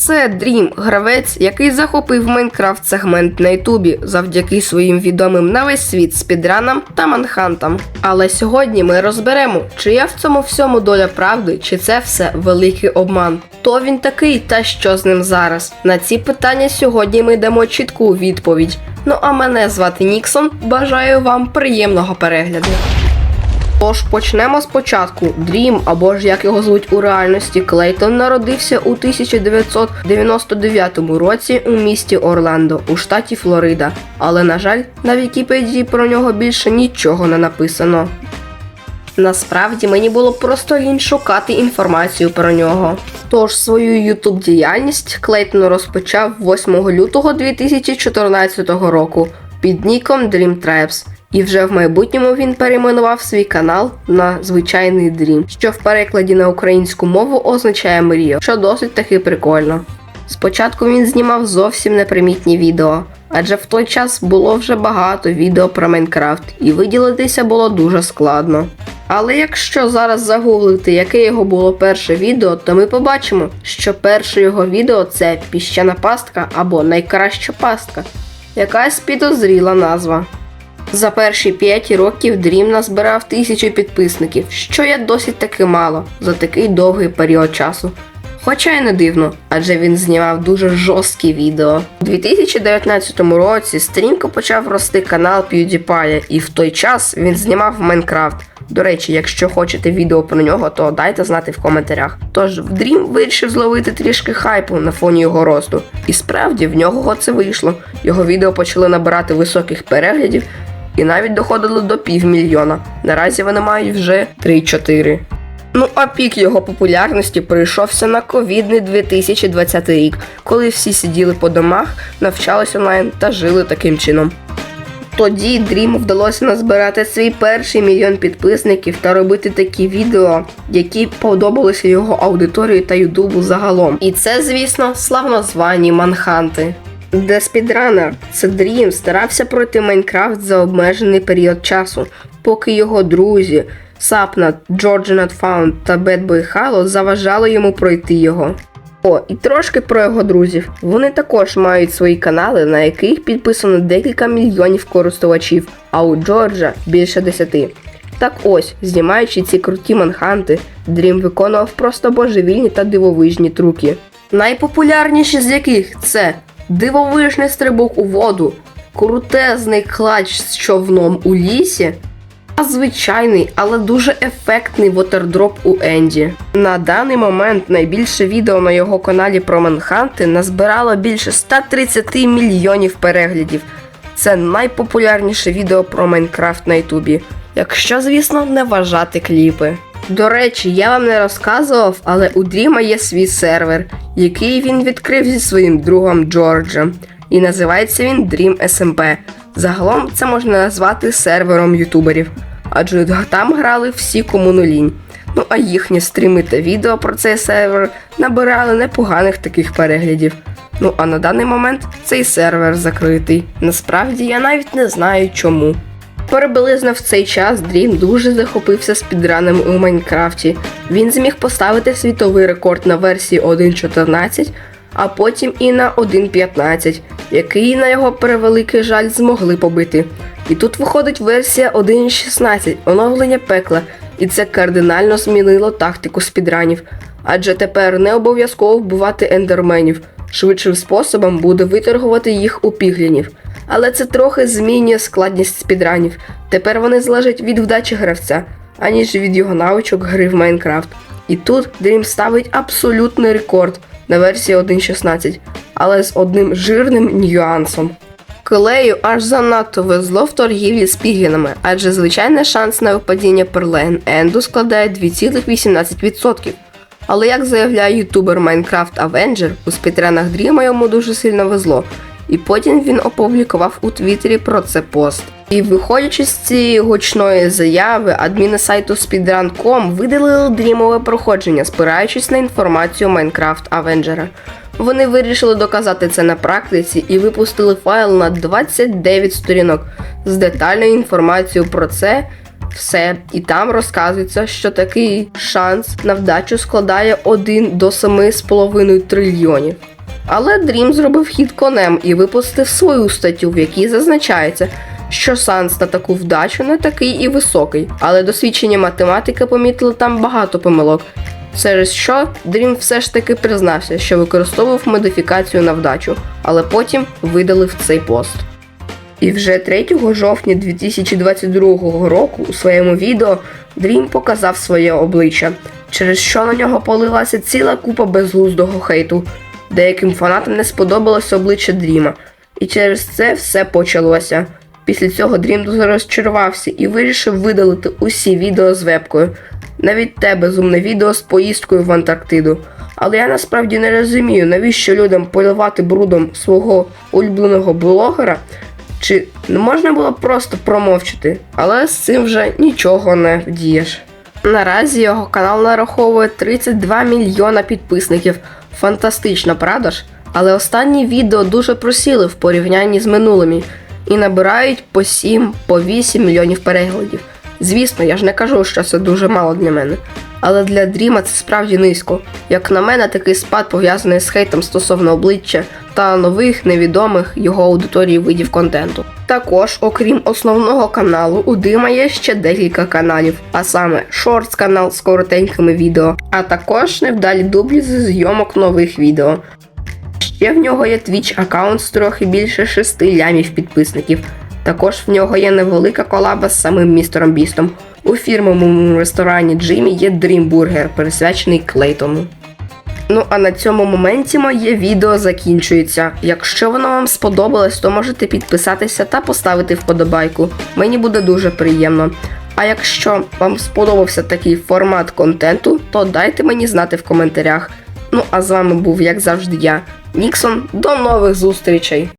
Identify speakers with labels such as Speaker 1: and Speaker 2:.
Speaker 1: Це Дрім, гравець, який захопив Майнкрафт сегмент на Ютубі завдяки своїм відомим на весь світ спідранам та манхантам. Але сьогодні ми розберемо, чи є в цьому всьому доля правди, чи це все великий обман. Хто він такий та що з ним зараз? На ці питання сьогодні ми дамо чітку відповідь. Ну а мене звати Ніксон. Бажаю вам приємного перегляду. Тож почнемо спочатку. Дрім, або ж як його звуть у реальності, Клейтон народився у 1999 році у місті Орландо у штаті Флорида. Але, на жаль, на Вікіпедії про нього більше нічого не написано. Насправді мені було просто лінь шукати інформацію про нього. Тож свою YouTube діяльність Клейтон розпочав 8 лютого 2014 року під ніком Dream Tribes. І вже в майбутньому він перейменував свій канал на звичайний Dream, що в перекладі на українську мову означає мрія, що досить таки прикольно. Спочатку він знімав зовсім непримітні відео, адже в той час було вже багато відео про Майнкрафт, і виділитися було дуже складно. Але якщо зараз загуглити, яке його було перше відео, то ми побачимо, що перше його відео це піщана пастка або найкраща пастка. Якась підозріла назва. За перші 5 років Дрім назбирав тисячу підписників, що є досить таки мало за такий довгий період часу. Хоча й не дивно, адже він знімав дуже жорсткі відео. У 2019 році стрімко почав рости канал PewDiePie, і в той час він знімав Майнкрафт. До речі, якщо хочете відео про нього, то дайте знати в коментарях. Тож Дрім вирішив зловити трішки хайпу на фоні його росту. І справді в нього це вийшло. Його відео почали набирати високих переглядів і навіть доходили до півмільйона. Наразі вони мають вже 3-4. Ну а пік його популярності прийшовся на ковідний 2020 рік, коли всі сиділи по домах, навчались онлайн та жили таким чином. Тоді Дріму вдалося назбирати свій перший мільйон підписників та робити такі відео, які подобалися його аудиторії та Ютубу загалом. І це, звісно, славнозвані манханти. Де це Дрім старався пройти Майнкрафт за обмежений період часу, поки його друзі Сапнат, Джорджі Фаунд та Бедбой Хало заважали йому пройти його. О, і трошки про його друзів. Вони також мають свої канали, на яких підписано декілька мільйонів користувачів, а у Джорджа більше десяти. Так ось, знімаючи ці круті манханти, Дрім виконував просто божевільні та дивовижні труки. Найпопулярніші з яких це дивовижний стрибок у воду, крутезний клач з човном у лісі, а звичайний, але дуже ефектний вотердроп у Енді. На даний момент найбільше відео на його каналі про Манханти назбирало більше 130 мільйонів переглядів. Це найпопулярніше відео про Майнкрафт на Ютубі. Якщо, звісно, не вважати кліпи. До речі, я вам не розказував, але у Дріма є свій сервер, який він відкрив зі своїм другом Джорджем. І називається він Dream SMP. Загалом це можна назвати сервером ютуберів, адже там грали всі кому. Ну а їхні стріми та відео про цей сервер набирали непоганих таких переглядів. Ну а на даний момент цей сервер закритий. Насправді я навіть не знаю чому. Приблизно в цей час Дрім дуже захопився спідранами у Майнкрафті. Він зміг поставити світовий рекорд на версії 1.14, а потім і на 1.15, який, на його превеликий жаль, змогли побити. І тут виходить версія 1.16, оновлення пекла, і це кардинально змінило тактику спідранів. Адже тепер не обов'язково вбивати ендерменів. Швидшим способом буде виторгувати їх у піглінів. Але це трохи змінює складність спідранів. Тепер вони залежать від вдачі гравця, аніж від його навичок гри в Майнкрафт. І тут Dream ставить абсолютний рекорд на версії 1.16, але з одним жирним нюансом. Клею аж занадто везло в торгівлі з піглінами, адже звичайний шанс на випадіння перлен Енду складає 2,18%. Але як заявляє ютубер Minecraft Avenger, у спітренах Дріма йому дуже сильно везло, і потім він опублікував у Твіттері про це пост. І виходячи з цієї гучної заяви, адміни сайту speedrun.com видалили дрімове проходження, спираючись на інформацію Minecraft Avenger. Вони вирішили доказати це на практиці і випустили файл на 29 сторінок з детальною інформацією про це, все, і там розказується, що такий шанс на вдачу складає 1 до 7,5 трильйонів. Але Дрім зробив хід конем і випустив свою статтю, в якій зазначається, що шанс на таку вдачу не такий і високий, але досвідчені математики помітили там багато помилок, через що Дрім все ж таки признався, що використовував модифікацію на вдачу, але потім видалив цей пост. І вже 3 жовтня 2022 року у своєму відео Дрім показав своє обличчя, через що на нього полилася ціла купа безглуздого хейту. Деяким фанатам не сподобалося обличчя Дріма, і через це все почалося. Після цього Дрім дуже розчарувався і вирішив видалити усі відео з вебкою, навіть те безумне відео з поїздкою в Антарктиду. Але я насправді не розумію, навіщо людям поливати брудом свого улюбленого блогера, чи не можна було просто промовчати, але з цим вже нічого не вдієш. Наразі його канал нараховує 32 мільйона підписників. Фантастично, правда ж? Але останні відео дуже просіли в порівнянні з минулими і набирають по 7, по 8 мільйонів переглядів. Звісно, я ж не кажу, що це дуже мало для мене. Але для Дріма це справді низько. Як на мене, такий спад пов'язаний з хейтом стосовно обличчя та нових невідомих його аудиторії видів контенту. Також, окрім основного каналу, у Дима є ще декілька каналів, а саме Шортс канал з коротенькими відео, а також невдалі дублі зі зйомок нових відео. Ще в нього є Twitch аккаунт з трохи більше 6 лямів підписників. Також в нього є невелика колаба з самим містером Бістом. У фірмовому ресторані Джиммі є Дрімбургер, присвячений Клейтону. Ну а на цьому моменті моє відео закінчується. Якщо воно вам сподобалось, то можете підписатися та поставити вподобайку. Мені буде дуже приємно. А якщо вам сподобався такий формат контенту, то дайте мені знати в коментарях. Ну а з вами був, як завжди, я, Ніксон. До нових зустрічей!